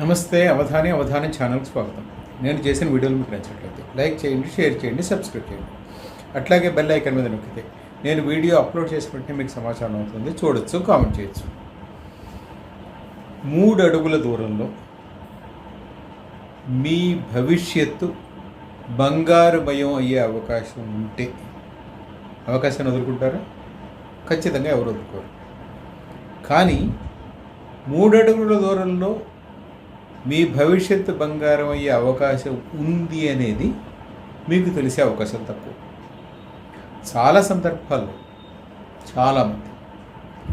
నమస్తే అవధాని అవధాని ఛానల్కి స్వాగతం. నేను చేసిన వీడియోలు మీకు నచ్చినట్లయితే లైక్ చేయండి షేర్ చేయండి సబ్స్క్రైబ్ చేయండి. అట్లాగే బెల్ ఐకాన్ మీద నొక్కితే నేను వీడియో అప్లోడ్ చేసిన వెంటనే మీకు సమాచారం అవుతుంది. చూడొచ్చు కామెంట్ చేయొచ్చు. మూడు అడుగుల దూరంలో మీ భవిష్యత్తు బంగారుమయం అయ్యే అవకాశం ఉంటే అవకాశాన్ని వదులుకుంటారా? ఖచ్చితంగా ఎవరు వదులుకోరు. కానీ మూడడుగుల దూరంలో మీ భవిష్యత్తు బంగారం అయ్యే అవకాశం ఉంది అనేది మీకు తెలిసే అవకాశం తక్కువ. చాలా సందర్భాల్లో చాలామంది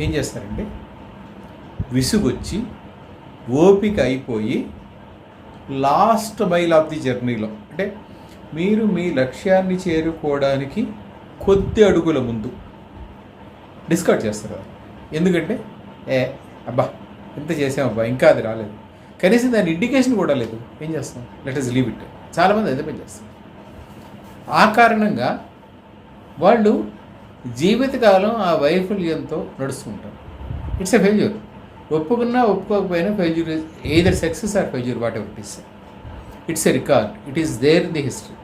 ఏం చేస్తారంటే విసుగొచ్చి ఓపిక అయిపోయి లాస్ట్ మైల్ ఆఫ్ ది జర్నీలో అంటే మీరు మీ లక్ష్యాన్ని చేరుకోవడానికి కొద్ది అడుగుల ముందు డిస్కౌట్ చేస్తారు. ఎందుకంటే ఏ అబ్బా ఎంత చేసామబ్బా ఇంకా అది రాలేదు. కనీసం దాని ఇండికేషన్ కూడా లేదు. ఏం చేస్తాం? లెట్ ఇస్ లీవ్ ఇట్ చాలామంది అదే పని చేస్తారు. ఆ కారణంగా వాళ్ళు జీవితకాలం ఆ వైఫల్యంతో నడుస్తుంటారు. ఇట్స్ ఎ ఫెయిల్యూర్ ఒప్పుకున్నా ఒప్పుకోకపోయినా failure either success or failure whatever it is it's a record it is there in the history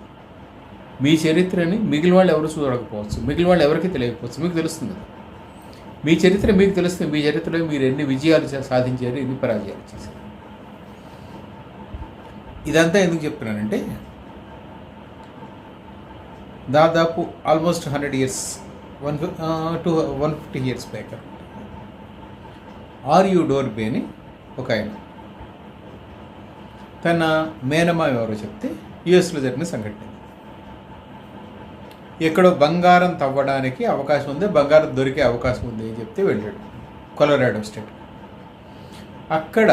మీ చరిత్రని మిగిలిన వాళ్ళు ఎవరు చూడకపోవచ్చు? మిగిలిన వాళ్ళు ఎవరికి తెలియకపోవచ్చు? మీకు తెలుస్తుంది మీ చరిత్ర మీకు తెలుస్తుంది. మీ చరిత్రలో మీరు ఎన్ని విజయాలు సాధించారు ఎన్ని పరాజయాలు చేశారు. ఇదంతా ఎందుకు చెప్తున్నానంటే దాదాపు almost hundred years one two one fifty years back R U door బేని ఒక ఆయన. తన మేనమా ఎవరో చెప్తే యుఎస్లో జరిగిన సంఘటన. ఎక్కడో బంగారం తవ్వడానికి అవకాశం ఉంది బంగారం దొరికే అవకాశం ఉంది అని చెప్తే వెళ్ళాడు. కొలరాడో స్టేట్ అక్కడ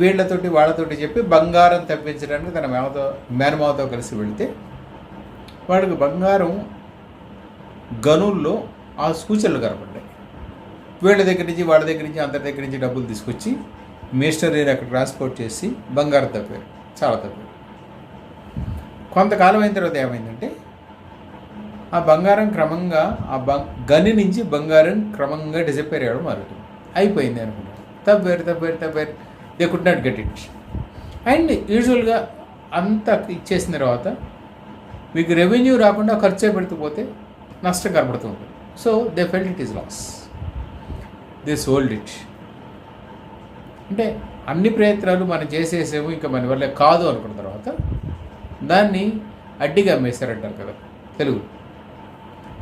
వీళ్ళతోటి వాళ్ళతోటి చెప్పి బంగారం తప్పించడానికి తన మేమతో మేనమావతో కలిసి వెళితే వాడికి బంగారం గనుల్లో ఆ సూచనలు కనపడ్డాయి. వీళ్ళ దగ్గర నుంచి వాళ్ళ దగ్గర నుంచి అందరి దగ్గర నుంచి డబ్బులు తీసుకొచ్చి మిషనరీని అక్కడ ట్రాన్స్పోర్ట్ చేసి బంగారం తప్పారు. చాలా తప్పారు. కొంతకాలం అయిన తర్వాత ఏమైందంటే ఆ బంగారం క్రమంగా ఆ బం గని నుంచి బంగారం క్రమంగా డిసపేర్ అయ్యడం మారుతుంది అయిపోయింది అనుకుంటున్నాను తప్పారు తప్పారు తప్పారు they could not get it and యూజువల్గా అంతా ఇచ్చేసిన తర్వాత మీకు రెవెన్యూ రాకుండా ఖర్చే పెడితే పోతే నష్టం కనబడుతూ ఉంటుంది. So they felt it is loss they sold it అంటే అన్ని ప్రయత్నాలు మనం చేసేసేమో ఇంకా మన వల్ల కాదు అనుకున్న తర్వాత దాన్ని అడ్డిగా అమ్మేశారంటారు కదా తెలుగు.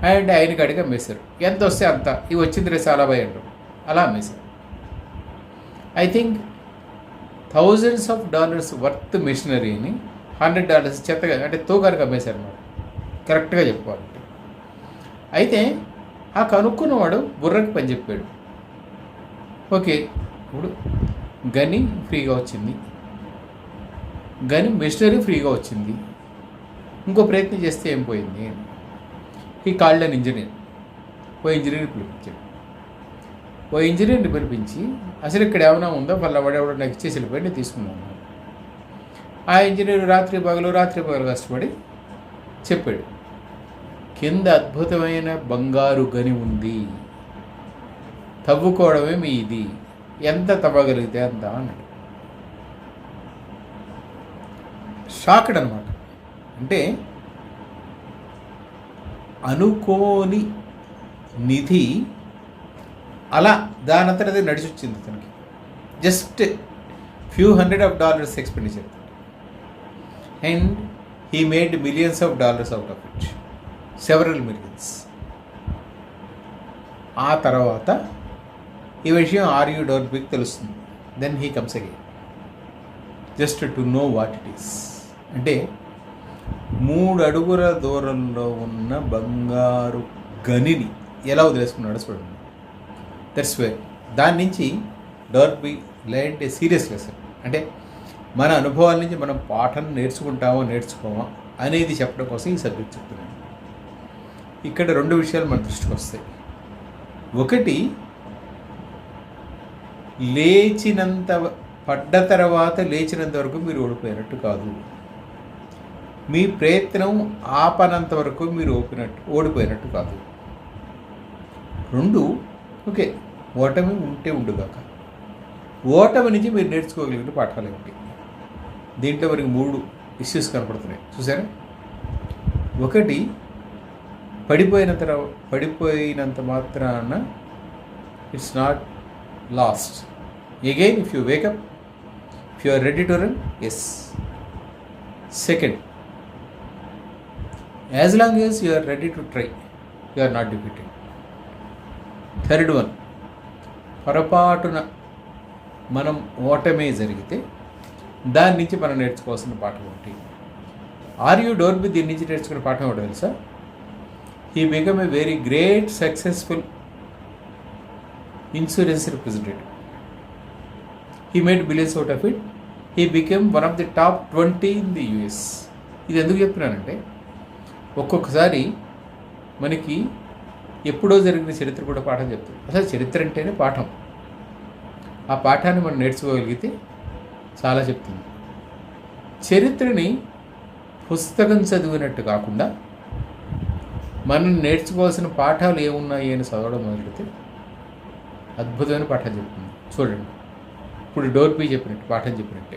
అండ్ ఆయనకి అడిగి అమ్మేశారు. ఎంత వస్తే అంత? ఇవి వచ్చిందిరే చాలా భయ అంటారు. అలా అమ్మేశారు. I think thousands of dollars worth మెషినరీని hundred dollars చెత్తగా అంటే తూకానికి కమ్మేశారు అన్నమాట కరెక్ట్గా చెప్పుకోవాలంటే అయితే ఆ కనుక్కున్నవాడు బుర్రకి పని చెప్పాడు. ఓకే ఇప్పుడు గని ఫ్రీగా వచ్చింది. గని మెషినరీ ఫ్రీగా వచ్చింది. ఇంకో ప్రయత్నం చేస్తే ఏం పోయింది? ఈ కాళ్ళని ఇంజనీర్ ఓ ఇంజనీర్ పిలిపించాడు. ఓ ఇంజనీర్ని పిలిపించి అసలు ఇక్కడ ఏమైనా ఉందో? వాళ్ళ వాడెవడో నాకు ఇచ్చేసి వెళ్ళిపోయి నేను తీసుకున్నాను. ఆ ఇంజనీర్ రాత్రి పగలు రాత్రి పగలు కష్టపడి చెప్పాడు కింద అద్భుతమైన బంగారు గని ఉంది. తవ్వుకోవడమే మీ ఇది ఎంత తవ్వగలిగితే అంత అన్నాడు. షాక్డ్ అనమాట అంటే అనుకోని నిధి అలా దాని అంతా అది నడిచి వచ్చింది తనకి. Just few hundred of dollars expenditure. And he made millions of dollars out of it. Several millions. ఆ తర్వాత ఈ విషయం ఆర్ యూ డోర్ తెలుస్తుంది. Then he comes again just to know what it is అంటే మూడు అడుగుల దూరంలో ఉన్న బంగారు గనిని ఎలా వదిలేసుకున్నాడో చూడండి. దట్స్ వే దాని నుంచి Darby be a serious lesson అంటే మన అనుభవాల నుంచి మనం పాఠం నేర్చుకుంటామో నేర్చుకోమా అనేది చెప్పడం కోసం ఈ సబ్జెక్ట్ చెప్తున్నాను. ఇక్కడ రెండు విషయాలు మన దృష్టికి వస్తాయి. ఒకటి లేచినంత పడ్డ తర్వాత లేచినంత వరకు మీరు ఓడిపోయినట్టు కాదు. మీ ప్రయత్నం ఆపనంత వరకు మీరు ఓపినట్టు ఓడిపోయినట్టు కాదు. రెండు ఓకే ఓటమి ఉంటే ఉండుగాక. ఓటమి నుంచి మీరు నేర్చుకోగలిగిన పాఠాలు ఏమిటి? దీంట్లో మనకి మూడు ఇష్యూస్ కనపడుతున్నాయి. చూసారా ఒకటి పడిపోయినంత పడిపోయినంత మాత్రాన it's not lost again if you wake up if you are ready to run as second as long as you are ready to try you are not defeated third one పొరపాటున మనం ఓటమే జరిగితే దాని నుంచి మనం నేర్చుకోవాల్సిన పాఠం ఒకటి. ఆర్ యూ డోర్ బి దీని నుంచి నేర్చుకునే పాఠం ఒకటి తెలుసా? He become a very great successful insurance representative he made billions out of it he became one of the top twenty in the US ఇది ఎందుకు చెప్తున్నానంటే ఒక్కొక్కసారి మనకి ఎప్పుడో జరిగిన చరిత్ర కూడా పాఠం చెప్తుంది. అసలు చరిత్ర అంటేనే పాఠం. ఆ పాఠాన్ని మనం నేర్చుకోగలిగితే చాలా చెప్తుంది. చరిత్రని పుస్తకం చదివినట్టు కాకుండా మనం నేర్చుకోవాల్సిన పాఠాలు ఏమున్నాయి అని చదవడం మొదలెడితే అద్భుతమైన పాఠం చెప్తుంది. చూడండి. ఇప్పుడు డోర్పీ చెప్పినట్టు పాఠం చెప్పినట్టే.